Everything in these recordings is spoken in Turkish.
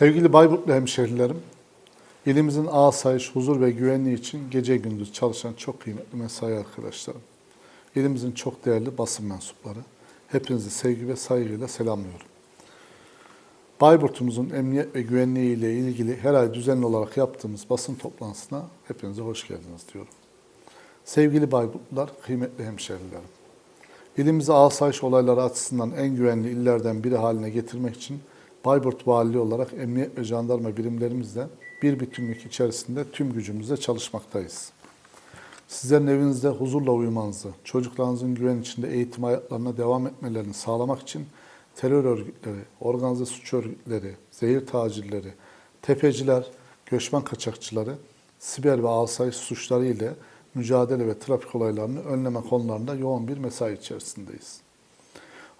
Sevgili Bayburtlu hemşehrilerim, ilimizin asayiş, huzur ve güvenliği için gece gündüz çalışan çok kıymetli mesai arkadaşlarım. İlimizin çok değerli basın mensupları. Hepinizi sevgi ve saygıyla selamlıyorum. Bayburt'umuzun emniyet ve güvenliği ile ilgili her ay düzenli olarak yaptığımız basın toplantısına hepinize hoş geldiniz diyorum. Sevgili Bayburtlular, kıymetli hemşehrilerim. İlimizi asayiş olayları açısından en güvenli illerden biri haline getirmek için Bayburt Valiliği olarak emniyet ve jandarma birimlerimizle bir bütünlük içerisinde tüm gücümüzle çalışmaktayız. Sizlerin evinizde huzurla uyumanızı, çocuklarınızın güven içinde eğitim hayatlarına devam etmelerini sağlamak için terör örgütleri, organize suç örgütleri, zehir tacirleri, tepeciler, göçmen kaçakçıları, siber ve asayiş suçları ile mücadele ve trafik olaylarını önleme konularında yoğun bir mesai içerisindeyiz.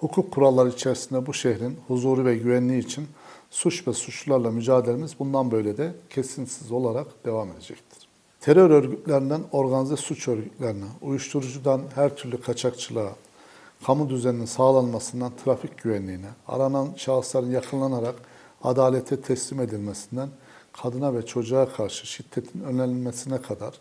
Hukuk kuralları içerisinde bu şehrin huzuru ve güvenliği için suç ve suçlularla mücadelemiz bundan böyle de kesintisiz olarak devam edecektir. Terör örgütlerinden organize suç örgütlerine, uyuşturucudan her türlü kaçakçılığa, kamu düzeninin sağlanmasından trafik güvenliğine, aranan şahısların yakınlanarak adalete teslim edilmesinden kadına ve çocuğa karşı şiddetin önlenmesine kadar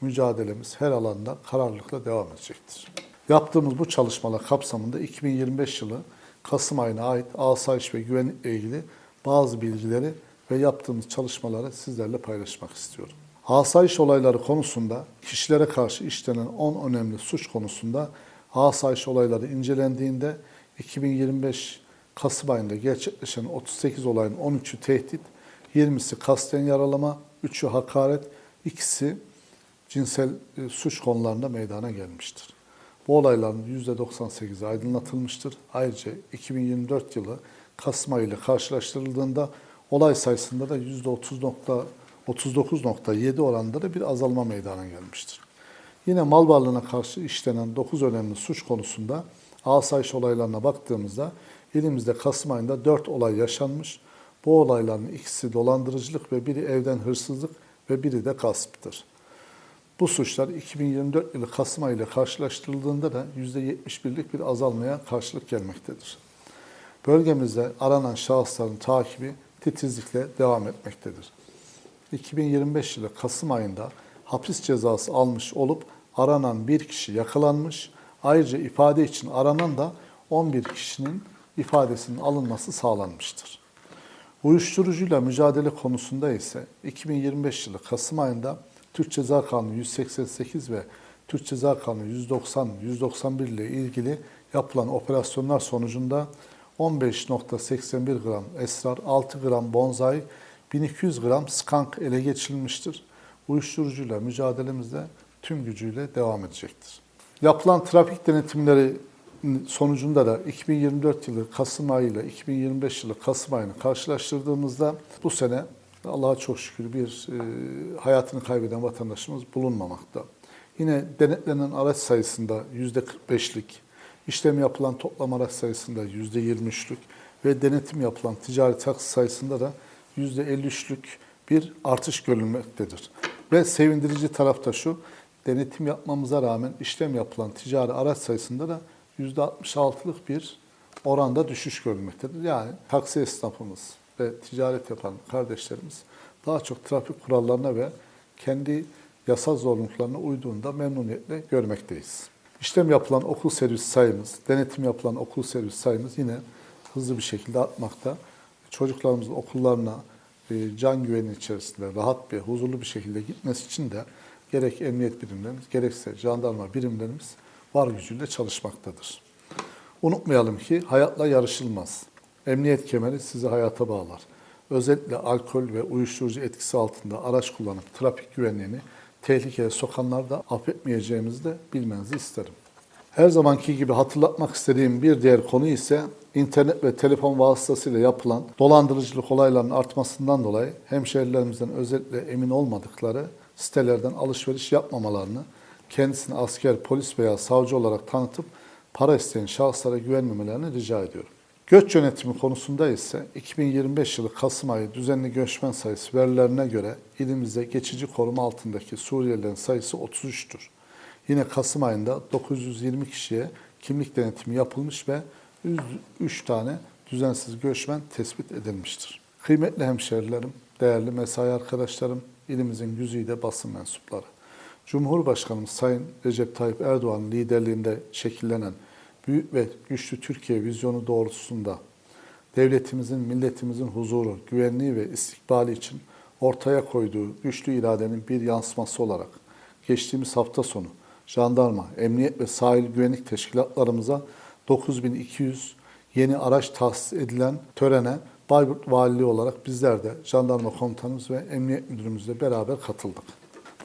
mücadelemiz her alanda kararlılıkla devam edecektir. Yaptığımız bu çalışmalar kapsamında 2025 yılı Kasım ayına ait asayiş ve güvenlikle ilgili bazı bilgileri ve yaptığımız çalışmaları sizlerle paylaşmak istiyorum. Asayiş olayları konusunda kişilere karşı işlenen 10 önemli suç konusunda asayiş olayları incelendiğinde 2025 Kasım ayında gerçekleşen 38 olayın 13'ü tehdit, 20'si kasten yaralama, 3'ü hakaret, ikisi cinsel e, suç konularında meydana gelmiştir. Bu olayların %98'i aydınlatılmıştır. Ayrıca 2024 yılı Kasım ayı ile karşılaştırıldığında olay sayısında da %39.7 oranında da bir azalma meydana gelmiştir. Yine mal varlığına karşı işlenen 9 önemli suç konusunda asayiş olaylarına baktığımızda elimizde Kasım ayında 4 olay yaşanmış. Bu olayların ikisi dolandırıcılık ve biri evden hırsızlık ve biri de gasptır. Bu suçlar 2024 yılı Kasım ayı ile karşılaştırıldığında da %71'lik bir azalmaya karşılık gelmektedir. Bölgemizde aranan şahısların takibi titizlikle devam etmektedir. 2025 yılı Kasım ayında hapis cezası almış olup aranan bir kişi yakalanmış. Ayrıca ifade için aranan da 11 kişinin ifadesinin alınması sağlanmıştır. Uyuşturucuyla mücadele konusunda ise 2025 yılı Kasım ayında Türk Ceza Kanunu 188 ve Türk Ceza Kanunu 190-191 ile ilgili yapılan operasyonlar sonucunda 15.81 gram esrar, 6 gram bonzai, 1200 gram skank ele geçirilmiştir. Uyuşturucuyla mücadelemizde tüm gücüyle devam edecektir. Yapılan trafik denetimleri sonucunda da 2024 yılı Kasım ayı ile 2025 yılı Kasım ayını karşılaştırdığımızda bu sene Allah'a çok şükür bir e, hayatını kaybeden vatandaşımız bulunmamakta. Yine denetlenen araç sayısında %45'lik, işlem yapılan toplam araç sayısında %23'lük ve denetim yapılan ticari taksi sayısında da %53'lük bir artış görülmektedir. Ve sevindirici taraf da şu, denetim yapmamıza rağmen işlem yapılan ticari araç sayısında da %66'lık bir oranda düşüş görülmektedir. Yani taksi esnafımız ve ticaret yapan kardeşlerimiz daha çok trafik kurallarına ve kendi yasal zorunluluklarına uyduğunda memnuniyetle görmekteyiz. İşlem yapılan okul servis sayımız, denetim yapılan okul servis sayımız yine hızlı bir şekilde artmakta. Çocuklarımızın okullarına e, can güveni içerisinde rahat bir, huzurlu bir şekilde gitmesi için de gerek emniyet birimlerimiz, gerekse jandarma birimlerimiz var gücüyle çalışmaktadır. Unutmayalım ki hayatla yarışılmaz. Emniyet kemeri sizi hayata bağlar. Özellikle alkol ve uyuşturucu etkisi altında araç kullanıp trafik güvenliğini tehlikeye sokanları da affetmeyeceğimizi de bilmenizi isterim. Her zamanki gibi hatırlatmak istediğim bir diğer konu ise internet ve telefon vasıtasıyla yapılan dolandırıcılık olaylarının artmasından dolayı hemşehrilerimizden özellikle emin olmadıkları sitelerden alışveriş yapmamalarını, kendisini asker, polis veya savcı olarak tanıtıp para isteyen şahıslara güvenmemelerini rica ediyorum. Göç yönetimi konusunda ise 2025 yılı Kasım ayı düzenli göçmen sayısı verilerine göre ilimizde geçici koruma altındaki Suriyelilerin sayısı 33'tür. Yine Kasım ayında 920 kişiye kimlik denetimi yapılmış ve 103 tane düzensiz göçmen tespit edilmiştir. Kıymetli hemşerilerim, değerli mesai arkadaşlarım, ilimizin güzide basın mensupları. Cumhurbaşkanımız Sayın Recep Tayyip Erdoğan'ın liderliğinde şekillenen büyük ve güçlü Türkiye vizyonu doğrultusunda devletimizin, milletimizin huzuru, güvenliği ve istikbali için ortaya koyduğu güçlü iradenin bir yansıması olarak geçtiğimiz hafta sonu jandarma, emniyet ve sahil güvenlik teşkilatlarımıza 9200 yeni araç tahsis edilen törene Bayburt Valiliği olarak bizler de jandarma komutanımız ve emniyet müdürümüzle beraber katıldık.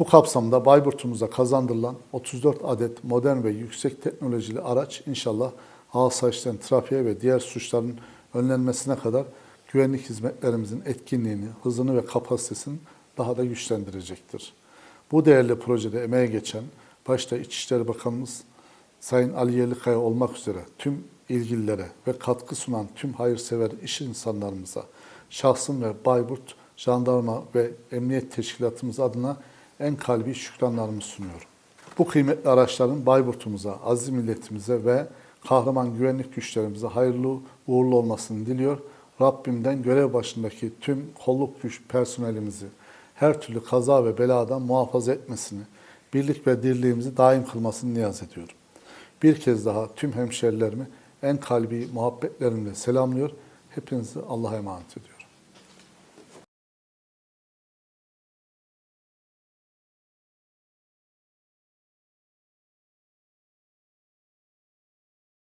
Bu kapsamda Bayburt'umuza kazandırılan 34 adet modern ve yüksek teknolojili araç inşallah asayişlerin, trafiğe ve diğer suçların önlenmesine kadar güvenlik hizmetlerimizin etkinliğini, hızını ve kapasitesini daha da güçlendirecektir. Bu değerli projede emeğe geçen, başta İçişleri Bakanımız Sayın Ali Yerlikaya olmak üzere tüm ilgililere ve katkı sunan tüm hayırsever iş insanlarımıza, şahsım ve Bayburt Jandarma ve Emniyet Teşkilatımız adına en kalbi şükranlarımı sunuyorum. Bu kıymetli araçların Bayburt'umuza, aziz milletimize ve kahraman güvenlik güçlerimize hayırlı uğurlu olmasını diliyor. Rabbimden görev başındaki tüm kolluk güç personelimizi her türlü kaza ve beladan muhafaza etmesini, birlik ve dirliğimizi daim kılmasını niyaz ediyorum. Bir kez daha tüm hemşerilerimi en kalbi muhabbetlerimle selamlıyor. Hepinizi Allah'a emanet ediyorum.